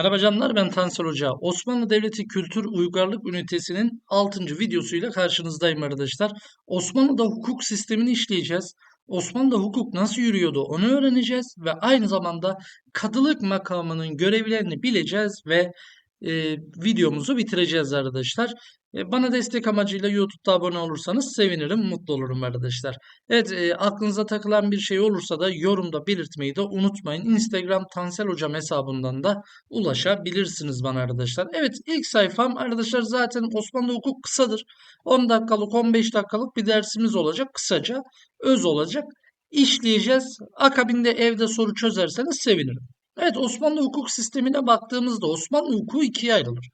Merhaba canlar ben Tansel Hoca. Osmanlı Devleti Kültür Uygarlık Ünitesi'nin 6. videosuyla karşınızdayım arkadaşlar. Osmanlı'da hukuk sistemini işleyeceğiz. Osmanlı'da hukuk nasıl yürüyordu onu öğreneceğiz ve aynı zamanda kadılık makamının görevlerini bileceğiz ve e, videomuzu bitireceğiz arkadaşlar. E, bana destek amacıyla YouTube'da abone olursanız sevinirim, mutlu olurum arkadaşlar. Evet, e, aklınıza takılan bir şey olursa da yorumda belirtmeyi de unutmayın. Instagram Tansel Hocam hesabından da ulaşabilirsiniz bana arkadaşlar. Evet, ilk sayfam arkadaşlar zaten Osmanlı hukuk kısadır. 10 dakikalık, 15 dakikalık bir dersimiz olacak. Kısaca, öz olacak. İşleyeceğiz. Akabinde evde soru çözerseniz sevinirim. Evet Osmanlı hukuk sistemine baktığımızda Osmanlı hukuku ikiye ayrılır.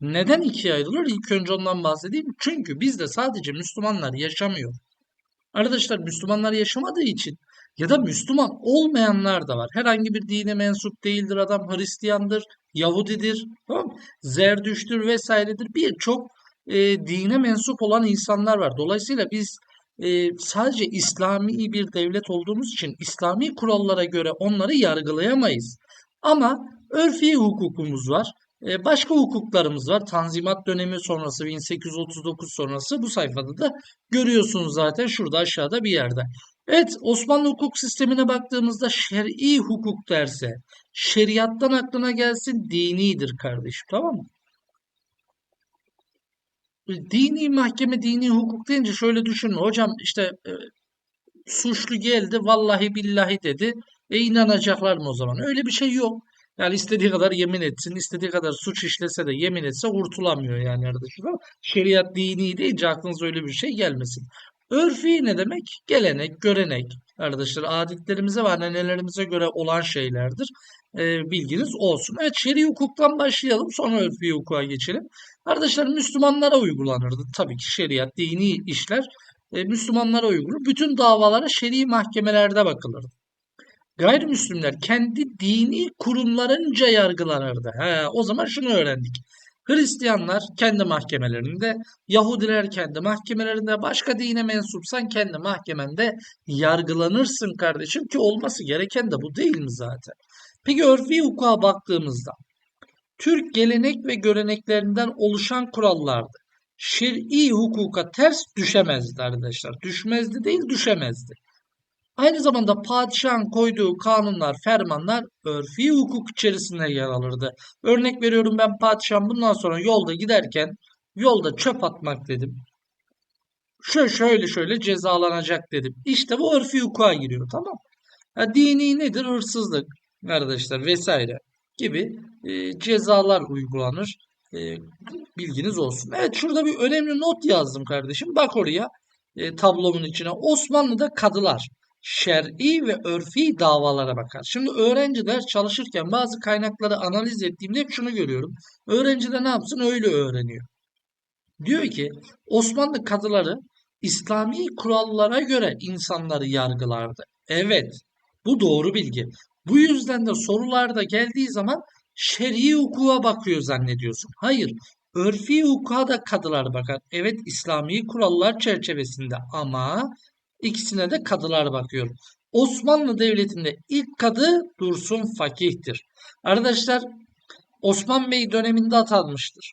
Neden ikiye ayrılır? İlk önce ondan bahsedeyim. Çünkü bizde sadece Müslümanlar yaşamıyor. Arkadaşlar Müslümanlar yaşamadığı için ya da Müslüman olmayanlar da var. Herhangi bir dine mensup değildir adam. Hristiyandır, Yahudidir, tamam? Zerdüştür vesairedir. Birçok e, dine mensup olan insanlar var. Dolayısıyla biz e, sadece İslami bir devlet olduğumuz için İslami kurallara göre onları yargılayamayız. Ama örfi hukukumuz var. E, başka hukuklarımız var. Tanzimat dönemi sonrası 1839 sonrası bu sayfada da görüyorsunuz zaten şurada aşağıda bir yerde. Evet Osmanlı hukuk sistemine baktığımızda şer'i hukuk derse şeriattan aklına gelsin dinidir kardeşim tamam mı? Dini mahkeme, dini hukuk deyince şöyle düşünme. Hocam işte e, suçlu geldi vallahi billahi dedi. E inanacaklar mı o zaman? Öyle bir şey yok. Yani istediği kadar yemin etsin, istediği kadar suç işlese de yemin etse kurtulamıyor yani arkadaşlar. Şeriat dini deyince aklınıza öyle bir şey gelmesin. Örfi ne demek? Gelenek, görenek. Arkadaşlar adetlerimize ve annelerimize göre olan şeylerdir. E, bilginiz olsun. Evet şer'i hukuktan başlayalım sonra örfi hukuka geçelim. Arkadaşlar Müslümanlara uygulanırdı. Tabii ki şeriat, dini işler e, Müslümanlara uygulanır. Bütün davalara şer'i mahkemelerde bakılırdı. Gayrimüslimler kendi dini kurumlarınca yargılanırdı. He, o zaman şunu öğrendik. Hristiyanlar kendi mahkemelerinde, Yahudiler kendi mahkemelerinde, başka dine mensupsan kendi mahkemende yargılanırsın kardeşim ki olması gereken de bu değil mi zaten? Peki örfi hukuka baktığımızda Türk gelenek ve göreneklerinden oluşan kurallardı. Şer'i hukuka ters düşemezdi arkadaşlar. Düşmezdi değil düşemezdi. Aynı zamanda padişahın koyduğu kanunlar, fermanlar örfi hukuk içerisinde yer alırdı. Örnek veriyorum ben padişahım bundan sonra yolda giderken yolda çöp atmak dedim. Şöyle şöyle şöyle cezalanacak dedim. İşte bu örfi hukuka giriyor tamam ya Dini nedir? Hırsızlık arkadaşlar vesaire gibi e, cezalar uygulanır. E, bilginiz olsun. Evet şurada bir önemli not yazdım kardeşim. Bak oraya e, tablomun içine. Osmanlı'da kadılar şer'i ve örfi davalara bakar. Şimdi öğrenciler çalışırken bazı kaynakları analiz ettiğimde hep şunu görüyorum. Öğrenci de ne yapsın öyle öğreniyor. Diyor ki Osmanlı kadıları İslami kurallara göre insanları yargılardı. Evet bu doğru bilgi. Bu yüzden de sorularda geldiği zaman şer'i hukuka bakıyor zannediyorsun. Hayır örfi hukuka da kadılar bakar. Evet İslami kurallar çerçevesinde ama İkisine de kadılar bakıyor. Osmanlı Devleti'nde ilk kadı Dursun Fakih'tir. Arkadaşlar Osman Bey döneminde atanmıştır.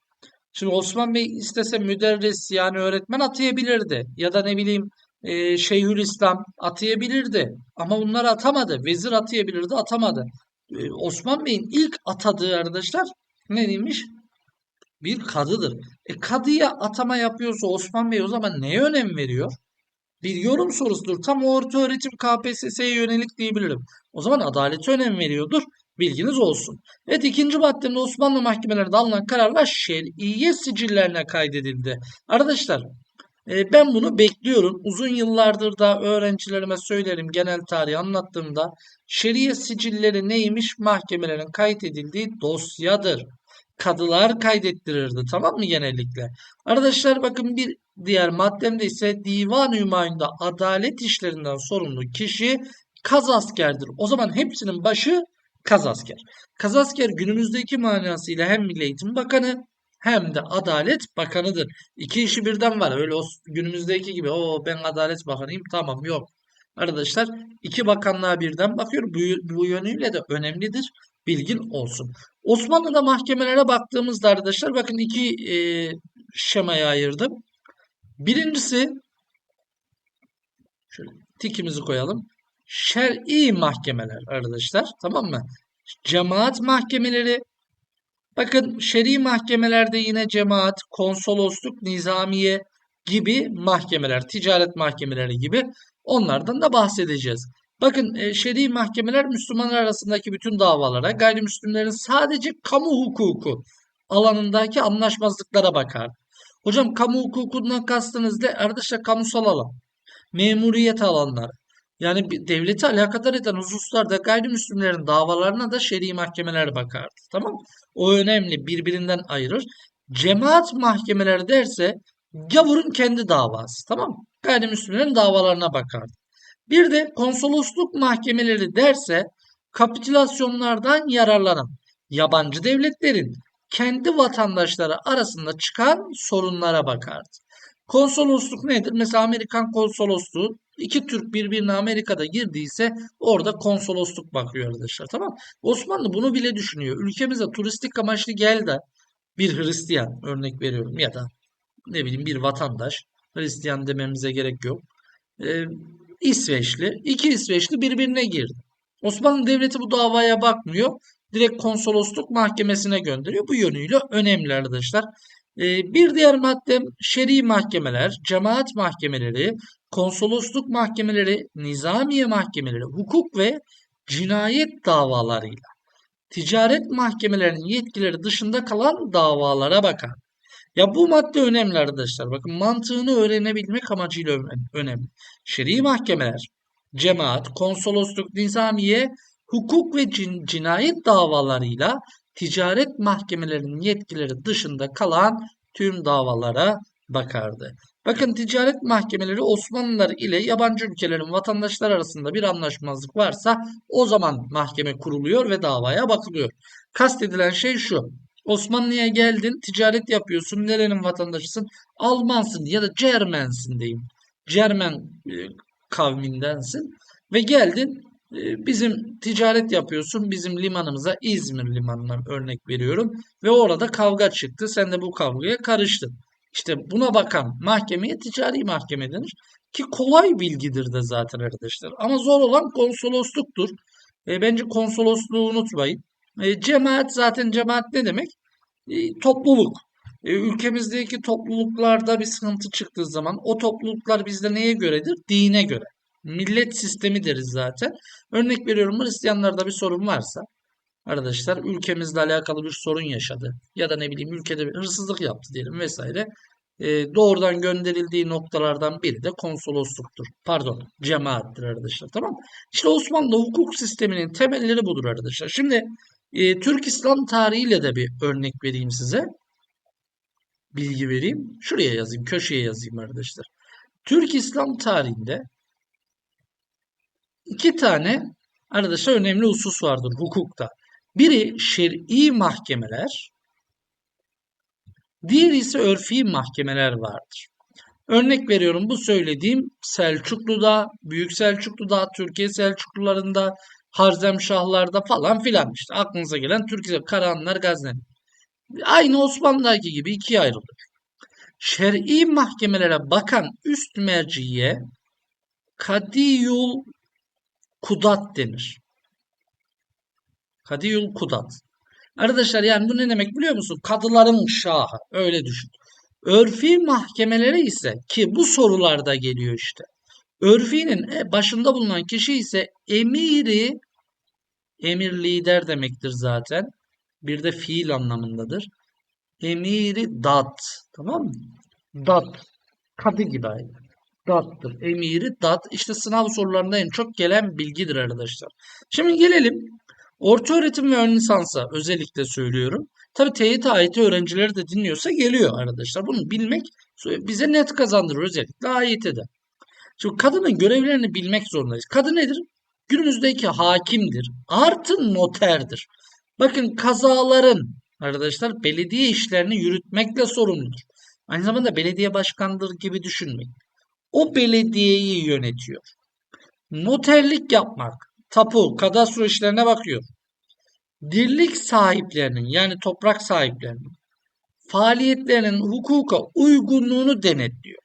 Şimdi Osman Bey istese müderris yani öğretmen atayabilirdi. Ya da ne bileyim e, Şeyhülislam atayabilirdi. Ama bunları atamadı. Vezir atayabilirdi atamadı. E, Osman Bey'in ilk atadığı arkadaşlar ne demiş? Bir kadıdır. E, kadıya atama yapıyorsa Osman Bey o zaman neye önem veriyor? Bir yorum sorusudur. Tam orta öğretim KPSS'ye yönelik diyebilirim. O zaman adalete önem veriyordur. Bilginiz olsun. Evet ikinci maddemde Osmanlı mahkemelerinde alınan kararlar şer'iye sicillerine kaydedildi. Arkadaşlar e, ben bunu bekliyorum. Uzun yıllardır da öğrencilerime söylerim genel tarihi anlattığımda şeriye sicilleri neymiş? Mahkemelerin kaydedildiği dosyadır kadılar kaydettirirdi. Tamam mı genellikle? Arkadaşlar bakın bir diğer maddemde ise divan hümayunda adalet işlerinden sorumlu kişi kazaskerdir. O zaman hepsinin başı kazasker. Kazasker günümüzdeki manasıyla hem Milli Eğitim Bakanı hem de Adalet Bakanı'dır. İki işi birden var. Öyle o günümüzdeki gibi o ben Adalet Bakanıyım tamam yok. Arkadaşlar iki bakanlığa birden bakıyor. Bu, bu yönüyle de önemlidir. Bilgin olsun. Osmanlı'da mahkemelere baktığımızda arkadaşlar bakın iki e, şemaya ayırdım. Birincisi şöyle tikimizi koyalım. Şer'i mahkemeler arkadaşlar tamam mı? Cemaat mahkemeleri bakın şer'i mahkemelerde yine cemaat, konsolosluk, nizamiye gibi mahkemeler, ticaret mahkemeleri gibi onlardan da bahsedeceğiz. Bakın e, şer'i mahkemeler Müslümanlar arasındaki bütün davalara, gayrimüslimlerin sadece kamu hukuku alanındaki anlaşmazlıklara bakar. Hocam kamu hukukundan kastınız ne? Arkadaşlar kamusal alan, memuriyet alanları. Yani devleti alakadar eden hususlarda gayrimüslimlerin davalarına da şer'i mahkemeler bakardı. Tamam? O önemli. Birbirinden ayırır. Cemaat mahkemeleri derse gavurun kendi davası. Tamam? Gayrimüslimlerin davalarına bakardı. Bir de konsolosluk mahkemeleri derse kapitülasyonlardan yararlanan yabancı devletlerin kendi vatandaşları arasında çıkan sorunlara bakardı. Konsolosluk nedir? Mesela Amerikan konsolosluğu iki Türk birbirine Amerika'da girdiyse orada konsolosluk bakıyor arkadaşlar. Tamam Osmanlı bunu bile düşünüyor. Ülkemize turistik amaçlı gel de bir Hristiyan örnek veriyorum ya da ne bileyim bir vatandaş Hristiyan dememize gerek yok. Ee, İsveçli, iki İsveçli birbirine girdi. Osmanlı Devleti bu davaya bakmıyor. Direkt konsolosluk mahkemesine gönderiyor. Bu yönüyle önemli arkadaşlar. Ee, bir diğer madde şer'i mahkemeler, cemaat mahkemeleri, konsolosluk mahkemeleri, nizamiye mahkemeleri, hukuk ve cinayet davalarıyla ticaret mahkemelerinin yetkileri dışında kalan davalara bakar. Ya bu madde önemli arkadaşlar. Bakın mantığını öğrenebilmek amacıyla önemli. Şer'i mahkemeler, cemaat, konsolosluk, nizamiye, hukuk ve cin cinayet davalarıyla ticaret mahkemelerinin yetkileri dışında kalan tüm davalara bakardı. Bakın ticaret mahkemeleri Osmanlılar ile yabancı ülkelerin vatandaşlar arasında bir anlaşmazlık varsa o zaman mahkeme kuruluyor ve davaya bakılıyor. Kastedilen şey şu. Osmanlı'ya geldin, ticaret yapıyorsun. Nerenin vatandaşısın? Almansın ya da Cermensin diyeyim. Cermen e, kavmindensin ve geldin e, bizim ticaret yapıyorsun bizim limanımıza İzmir limanına örnek veriyorum ve orada kavga çıktı. Sen de bu kavgaya karıştın. İşte buna bakan mahkemeye ticari mahkeme denir ki kolay bilgidir de zaten arkadaşlar. Ama zor olan konsolosluktur. E, bence konsolosluğu unutmayın. E, cemaat zaten cemaat ne demek? E, topluluk. E, ülkemizdeki topluluklarda bir sıkıntı çıktığı zaman o topluluklar bizde neye göredir? Dine göre. Millet sistemi deriz zaten. Örnek veriyorum Hristiyanlarda bir sorun varsa arkadaşlar ülkemizle alakalı bir sorun yaşadı ya da ne bileyim ülkede bir hırsızlık yaptı diyelim vesaire. E, doğrudan gönderildiği noktalardan biri de konsolosluktur. Pardon cemaattir arkadaşlar tamam mı? İşte Osmanlı hukuk sisteminin temelleri budur arkadaşlar. Şimdi e, Türk İslam tarihiyle de bir örnek vereyim size. Bilgi vereyim. Şuraya yazayım, köşeye yazayım arkadaşlar. Türk İslam tarihinde iki tane arkadaşlar önemli husus vardır hukukta. Biri şer'i mahkemeler, diğeri ise örfi mahkemeler vardır. Örnek veriyorum bu söylediğim Selçuklu'da, Büyük Selçuklu'da, Türkiye Selçuklularında, Harzemşahlarda falan filan işte aklınıza gelen Türkiye Karahanlar Gazneli. Aynı Osmanlı'daki gibi ikiye ayrılır. Şer'i mahkemelere bakan üst merciye Kadiyul Kudat denir. Kadiyul Kudat. Arkadaşlar yani bu ne demek biliyor musun? Kadıların şahı. Öyle düşün. Örfi mahkemelere ise ki bu sorularda geliyor işte. Örfinin e, başında bulunan kişi ise emiri Emir lider demektir zaten. Bir de fiil anlamındadır. Emiri dat. Tamam mı? Dat. Kadı gibi aynı. Dattır. Emiri dat. İşte sınav sorularında en çok gelen bilgidir arkadaşlar. Şimdi gelelim orta öğretim ve ön lisansa özellikle söylüyorum. Tabi TYT AYT öğrencileri de dinliyorsa geliyor arkadaşlar. Bunu bilmek bize net kazandırır özellikle AYT'de. Şimdi kadının görevlerini bilmek zorundayız. Kadın nedir? Günümüzdeki hakimdir. Artı noterdir. Bakın kazaların arkadaşlar belediye işlerini yürütmekle sorumludur. Aynı zamanda belediye başkandır gibi düşünmeyin. O belediyeyi yönetiyor. Noterlik yapmak, tapu, kadastro işlerine bakıyor. dirlik sahiplerinin yani toprak sahiplerinin faaliyetlerinin hukuka uygunluğunu denetliyor.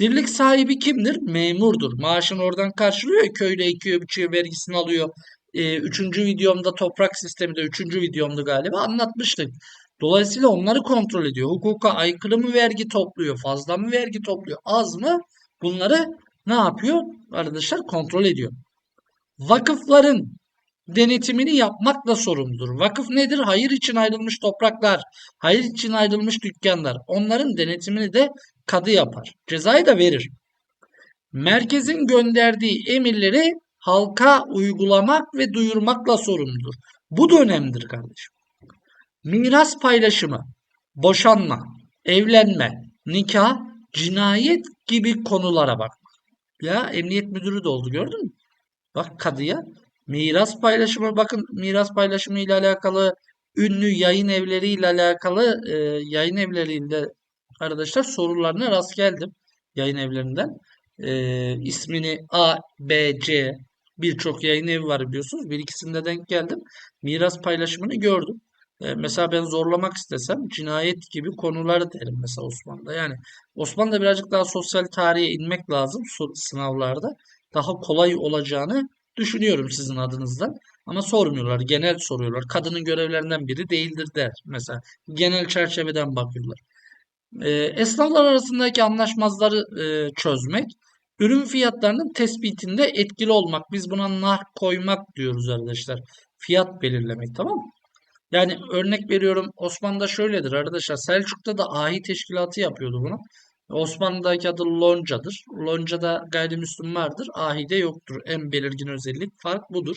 Dirlik sahibi kimdir? Memurdur. Maaşını oradan karşılıyor ya, köyde ekiyor, biçiyor, vergisini alıyor. Ee, üçüncü videomda toprak sistemi de üçüncü videomdu galiba anlatmıştık. Dolayısıyla onları kontrol ediyor. Hukuka aykırı mı vergi topluyor, fazla mı vergi topluyor, az mı? Bunları ne yapıyor? Arkadaşlar kontrol ediyor. Vakıfların denetimini yapmakla sorumludur. Vakıf nedir? Hayır için ayrılmış topraklar, hayır için ayrılmış dükkanlar. Onların denetimini de kadı yapar. Cezayı da verir. Merkezin gönderdiği emirleri halka uygulamak ve duyurmakla sorumludur. Bu da önemlidir kardeşim. Miras paylaşımı, boşanma, evlenme, nikah, cinayet gibi konulara bak. Ya emniyet müdürü de oldu gördün mü? Bak kadıya miras paylaşımı bakın miras paylaşımı ile alakalı ünlü yayın evleri ile alakalı e, yayın evleriyle arkadaşlar sorularına rast geldim yayın evlerinden. E, ismini A, B, C birçok yayın evi var biliyorsunuz. Bir ikisinde denk geldim. Miras paylaşımını gördüm. E, mesela ben zorlamak istesem cinayet gibi konuları derim mesela Osmanlı'da. Yani Osmanlı'da birazcık daha sosyal tarihe inmek lazım sınavlarda. Daha kolay olacağını düşünüyorum sizin adınızdan. Ama sormuyorlar. Genel soruyorlar. Kadının görevlerinden biri değildir der. Mesela genel çerçeveden bakıyorlar. E, esnaflar arasındaki anlaşmazları e, çözmek, ürün fiyatlarının tespitinde etkili olmak. Biz buna nar koymak diyoruz arkadaşlar. Fiyat belirlemek tamam mı? Yani örnek veriyorum Osmanlı'da şöyledir arkadaşlar. Selçuk'ta da ahi teşkilatı yapıyordu bunu. Osmanlı'daki adı loncadır. Loncada gayrimüslim vardır. Ahi'de yoktur. En belirgin özellik fark budur.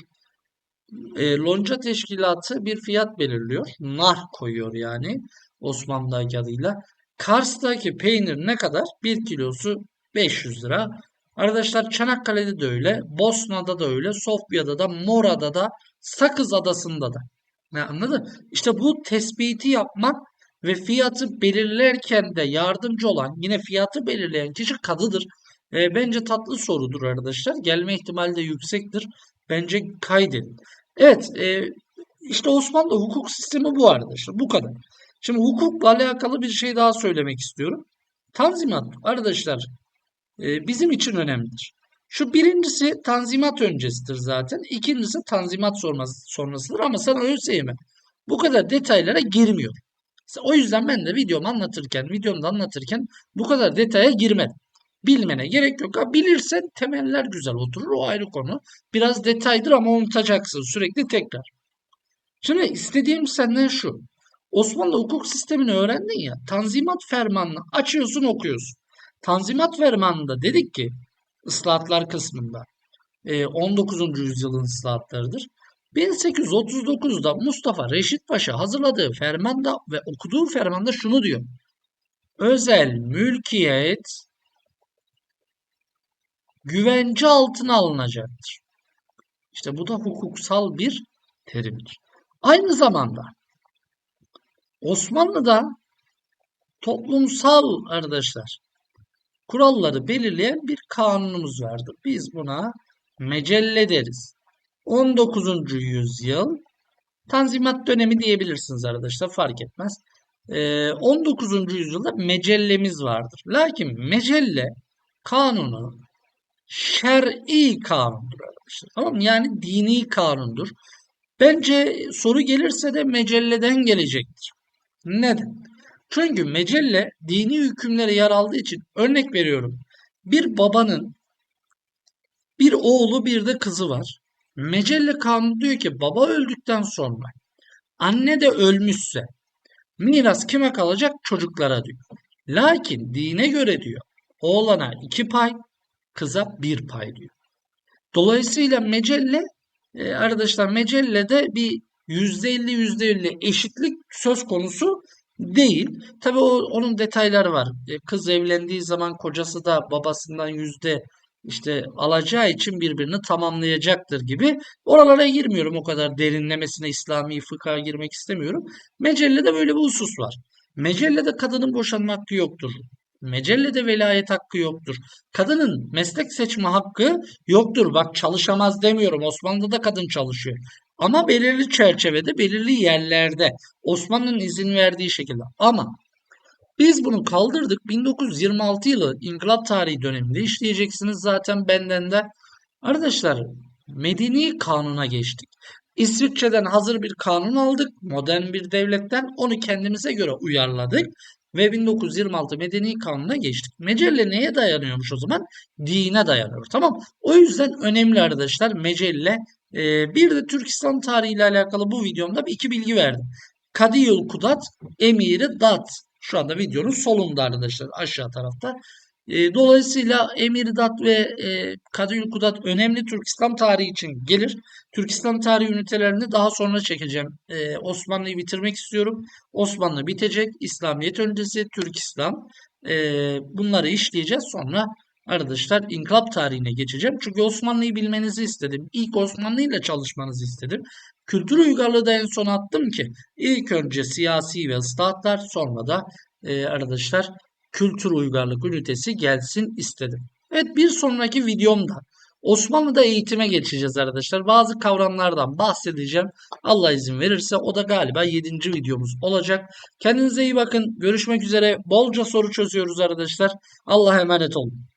E, lonca teşkilatı bir fiyat belirliyor. Nar koyuyor yani Osmanlı'daki adıyla. Kars'taki peynir ne kadar? 1 kilosu 500 lira. Arkadaşlar Çanakkale'de de öyle, Bosna'da da öyle, Sofya'da da, Mora'da da, Sakız Adası'nda da. Ne anladın? İşte bu tespiti yapmak ve fiyatı belirlerken de yardımcı olan, yine fiyatı belirleyen kişi kadıdır. E, bence tatlı sorudur arkadaşlar. Gelme ihtimali de yüksektir. Bence kaydedin. Evet, e, işte Osmanlı hukuk sistemi bu arkadaşlar. Bu kadar. Şimdi hukukla alakalı bir şey daha söylemek istiyorum. Tanzimat arkadaşlar e, bizim için önemlidir. Şu birincisi tanzimat öncesidir zaten. İkincisi tanzimat sonrası, sonrasıdır ama sana ÖSYM bu kadar detaylara girmiyor. O yüzden ben de videomu anlatırken, videomda anlatırken bu kadar detaya girmedim. Bilmene gerek yok. Ha, bilirsen temeller güzel oturur. O ayrı konu. Biraz detaydır ama unutacaksın sürekli tekrar. Şimdi istediğim senden şu. Osmanlı hukuk sistemini öğrendin ya. Tanzimat fermanını açıyorsun okuyorsun. Tanzimat fermanında dedik ki ıslahatlar kısmında e, 19. yüzyılın ıslahatlarıdır. 1839'da Mustafa Reşit Paşa hazırladığı fermanda ve okuduğu fermanda şunu diyor. Özel mülkiyet güvence altına alınacaktır. İşte bu da hukuksal bir terimdir. Aynı zamanda Osmanlı'da toplumsal arkadaşlar kuralları belirleyen bir kanunumuz vardır. Biz buna mecelle deriz. 19. yüzyıl Tanzimat dönemi diyebilirsiniz arkadaşlar fark etmez. Ee, 19. yüzyılda mecellemiz vardır. Lakin mecelle kanunu şer'i kanundur arkadaşlar. Tamam mı? Yani dini kanundur. Bence soru gelirse de mecelleden gelecektir. Neden? Çünkü mecelle dini hükümlere yer aldığı için örnek veriyorum. Bir babanın bir oğlu bir de kızı var. Mecelle kanunu diyor ki baba öldükten sonra anne de ölmüşse miras kime kalacak? Çocuklara diyor. Lakin dine göre diyor oğlana iki pay, kıza bir pay diyor. Dolayısıyla mecelle e, arkadaşlar mecellede bir %50 %50 eşitlik söz konusu değil. Tabii o, onun detayları var. E, kız evlendiği zaman kocası da babasından yüzde işte alacağı için birbirini tamamlayacaktır gibi. Oralara girmiyorum o kadar derinlemesine İslami fıkha girmek istemiyorum. Mecelle'de böyle bir husus var. Mecelle'de kadının boşanma hakkı yoktur. Mecelle'de velayet hakkı yoktur. Kadının meslek seçme hakkı yoktur. Bak çalışamaz demiyorum. Osmanlı'da da kadın çalışıyor. Ama belirli çerçevede, belirli yerlerde Osmanlı'nın izin verdiği şekilde. Ama biz bunu kaldırdık. 1926 yılı İnkılap Tarihi döneminde işleyeceksiniz zaten benden de. Arkadaşlar Medeni Kanun'a geçtik. İsviçre'den hazır bir kanun aldık. Modern bir devletten onu kendimize göre uyarladık. Ve 1926 Medeni Kanun'a geçtik. Mecelle neye dayanıyormuş o zaman? Dine dayanıyor. Tamam. O yüzden önemli arkadaşlar Mecelle. Ee, bir de Türk İslam tarihi ile alakalı bu videomda bir iki bilgi verdim. Kadıyıl Kudat, Emiri Dat. Şu anda videonun solunda arkadaşlar aşağı tarafta. E, dolayısıyla Emir Dat ve e, Kadıyıl Kudat önemli Türk İslam tarihi için gelir. Türk İslam tarihi ünitelerini daha sonra çekeceğim. E, Osmanlı'yı bitirmek istiyorum. Osmanlı bitecek. İslamiyet öncesi, Türk İslam. E, bunları işleyeceğiz. Sonra arkadaşlar inkılap tarihine geçeceğim. Çünkü Osmanlı'yı bilmenizi istedim. İlk Osmanlı ile çalışmanızı istedim. Kültür uygarlığı da en son attım ki ilk önce siyasi ve ıslahatlar sonra da e, arkadaşlar kültür uygarlık ünitesi gelsin istedim. Evet bir sonraki videomda Osmanlı'da eğitime geçeceğiz arkadaşlar. Bazı kavramlardan bahsedeceğim. Allah izin verirse o da galiba 7. videomuz olacak. Kendinize iyi bakın. Görüşmek üzere. Bolca soru çözüyoruz arkadaşlar. Allah'a emanet olun.